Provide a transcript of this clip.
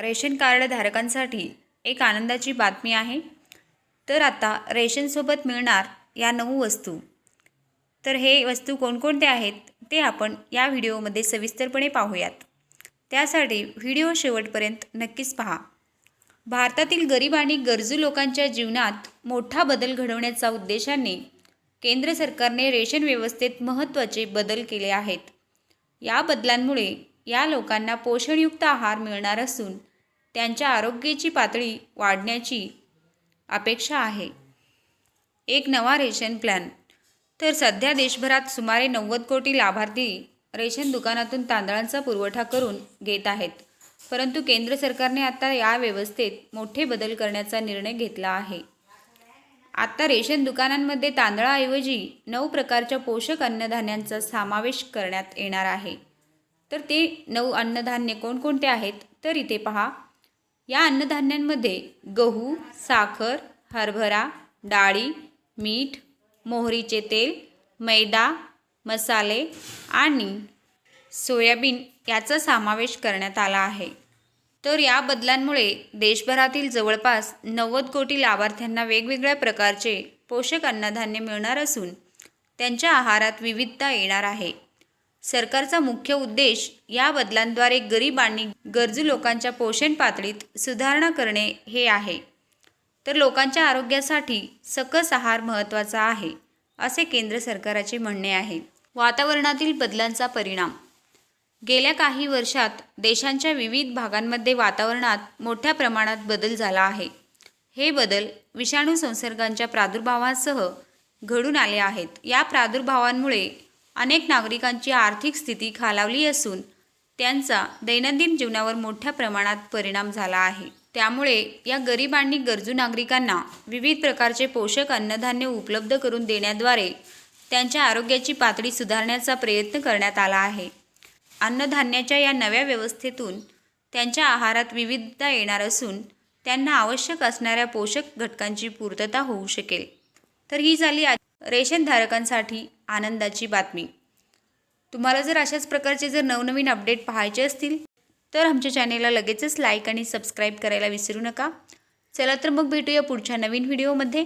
Ration card धारकांसाठी एक आनंदाची बातमी आहे. तर आता रेशनसोबत मिळणार या नऊ वस्तू. तर हे वस्तू कोणकोणते आहेत ते आपण या व्हिडिओमध्ये सविस्तरपणे पाहूयात. त्यासाठी व्हिडिओ शेवटपर्यंत नक्कीच पहा. भारतातील गरीब आणि गरजू लोकांच्या जीवनात मोठा बदल घडवण्याचा उद्देशाने केंद्र सरकारने रेशन व्यवस्थेत महत्त्वाचे बदल केले आहेत. या बदलांमुळे या लोकांना पोषणयुक्त आहार मिळणार असून त्यांच्या आरोग्याची पातळी वाढण्याची अपेक्षा आहे. एक नवा रेशन प्लॅन. तर सध्या देशभरात सुमारे नव्वद कोटी लाभार्थी रेशन दुकानातून तांदळांचा पुरवठा करून घेत आहेत. परंतु केंद्र सरकारने आता या व्यवस्थेत मोठे बदल करण्याचा निर्णय घेतला आहे. आता रेशन दुकानांमध्ये तांदळाऐवजी नऊ प्रकारच्या पोषक अन्नधान्यांचा समावेश करण्यात येणार आहे. तर ते नऊ अन्नधान्य कोणकोणते आहेत? तर इथे पहा. या अन्नधान्यांमध्ये गहू साखर हरभरा डाळी मीठ मोहरीचे तेल मैदा मसाले आणि सोयाबीन याचा समावेश करण्यात आला आहे. तर या बदलांमुळे देशभरातील जवळपास नव्वद कोटी लाभार्थ्यांना वेगवेगळ्या प्रकारचे पोषक अन्नधान्य मिळणार असून त्यांच्या आहारात विविधता येणार आहे. सरकारचा मुख्य उद्देश या बदलांद्वारे गरीब आणि गरजू लोकांच्या पोषण पातळीत सुधारणा करणे हे आहे. तर लोकांच्या आरोग्यासाठी सकस आहार महत्त्वाचा आहे असे केंद्र सरकाराचे म्हणणे आहे. वातावरणातील बदलांचा परिणाम. गेल्या काही वर्षात देशांच्या विविध भागांमध्ये वातावरणात मोठ्या प्रमाणात बदल झाला आहे. हे बदल विषाणू संसर्गांच्या प्रादुर्भावासह घडून आले आहेत. या प्रादुर्भावांमुळे अनेक नागरिकांची आर्थिक स्थिती खालावली असून त्यांचा दैनंदिन जीवनावर मोठ्या प्रमाणात परिणाम झाला आहे. त्यामुळे या गरीब आणि गरजू नागरिकांना विविध प्रकारचे पोषक अन्नधान्य उपलब्ध करून देण्याद्वारे त्यांच्या आरोग्याची पातळी सुधारण्याचा प्रयत्न करण्यात आला आहे. अन्नधान्याच्या या नव्या व्यवस्थेतून त्यांच्या आहारात विविधता येणार असून त्यांना आवश्यक असणाऱ्या पोषक घटकांची पूर्तता होऊ शकेल. तर ही झाली रेशनधारकांसाठी आनंदाची बातमी. तुम्हाला जर अशाच प्रकारचे जर नवनवीन अपडेट पाहायचे असतील तर आमच्या चॅनेलला लगेचच लाईक आणि सबस्क्राईब करायला विसरू नका. चला तर मग भेटूया पुढच्या नवीन व्हिडिओमध्ये.